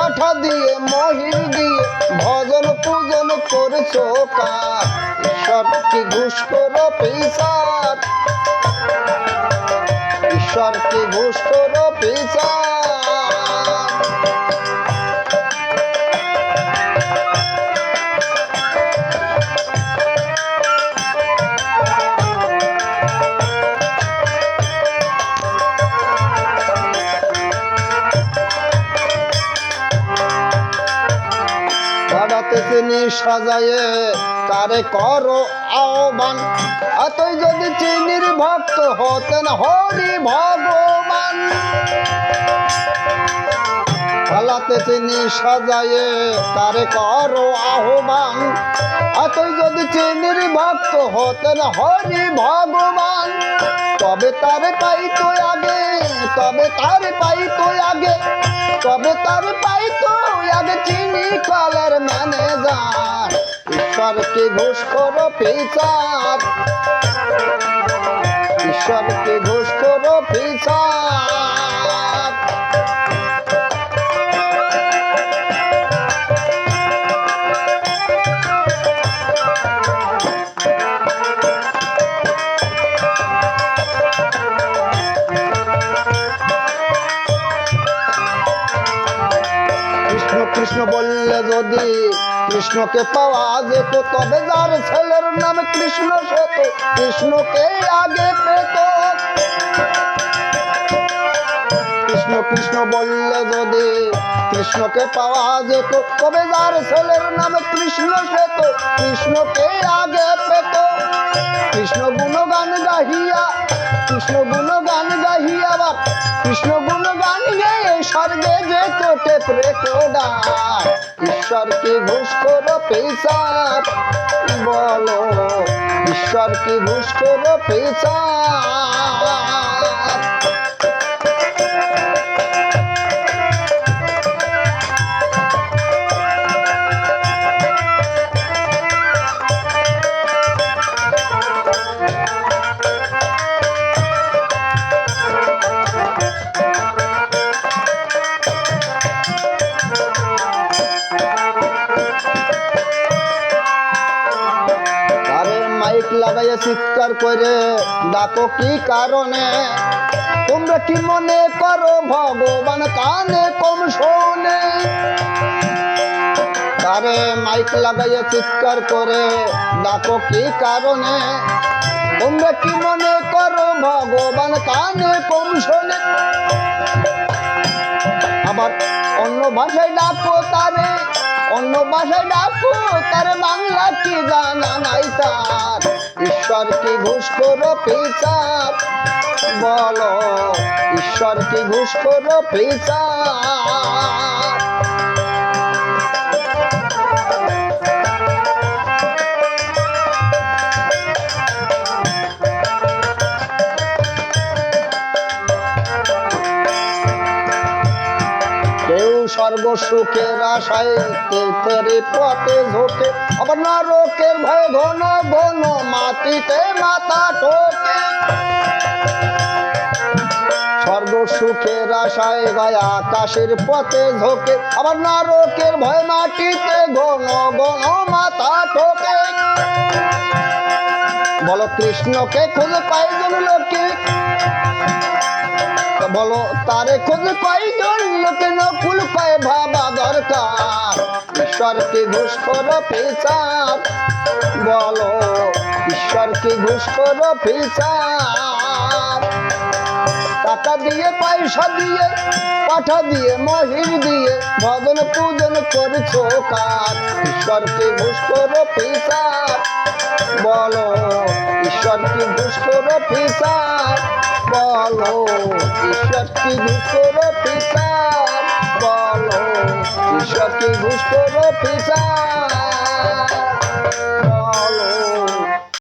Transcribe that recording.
পাঠা দিয়ে মহির দিয়ে ভজন পূজন করছ কার? ঈশ্বর কি ঘুষ করো পিসার ঈশ্বর কি ঘুষ করো সাজায়ে তারে করো আহ্বান। এতই যদি চিনির ভক্ত হতেন হরি ভগবান। পালাতে তিনি সাজায়ে তারে করো আহ্বান। এতই যদি চিনির ভক্ত হতেন হরি ভগবান, তবে তারে পাইতো আগে, তবে তারে পাইতো আগে, তবে তারে পাইতো আগে চিনি কলের ম্যানেজার। ঈশ্বরকে ঘুষ করো পিসার ঈশ্বরকে ঘুষ করো পিসার কৃষ্ণ বললে যদি কৃষ্ণকে পাওয়া যেত, তবে যার ছেলের নাম কৃষ্ণ সে তো কৃষ্ণকে আগে পেত। কৃষ্ণ কৃষ্ণ বললে যদি কৃষ্ণকে পাওয়া যেত, তবে যার ছেলের নাম কৃষ্ণ সে তো কৃষ্ণকে আগে পেত। কৃষ্ণ গুণগান গাহিয়া, কৃষ্ণ গুণগান গাহিয়া বা কৃষ্ণ গুণগান গেয়ে স্বর্গে যে তোটে প্রেকোডার ঈশ্বরকে ঘুষ করো পেশার বলো ঈশ্বরকে ঘুষ করো পেশার মাইক লাগাইয়া চিৎকার করে ডাকো কি কারণে? তোমরা কি মনে করো ভগবান কানে কম শোনে? আরে মাইক লাগাইয়া চিৎকার করে, ডাকো কি কারণে? তোমরা কি মনে করো ভগবান কানে কম শোনে? আবার অন্য ভাষায়, ডাকো তারে অন্য ভাষায় ডাকু, তার বাংলা কি জানা নাই তার? ঈশ্বর কি ঘুষ করো পিসার বলো, ঈশ্বর কি ঘুষ করো পিসার স্বর্গ আশায় পথে ঝোঁকে। আবার নরকের ভয় ঘন ঘন মাটিতে মাথা ঠোকে। স্বর্গ আশায় গায় আকাশের পথে ঝোঁকে। আবার ভয় মাটিতে ঘন ঘন মাথা ঠোকে। বলো কৃষ্ণকে খুঁজে পাইজন লোকে। বলো, তারে খোঁজ কয়জন লোকে নকুল পায় ভাবা দরকার। ঈশ্বরকে ঘুষ করো পেশার বলো, ঈশ্বরকে ঘুষ করো পেশার টাকা দিয়ে, পয়সা দিয়ে, পাঠা দিয়ে, মহির দিয়ে, ভজন পূজন করছ কার? ঈশ্বরকে ঘুষ করো পেশার বলো ঈশ্বর কি ঘুষ করো পিসার বলো ঈশ্বর কি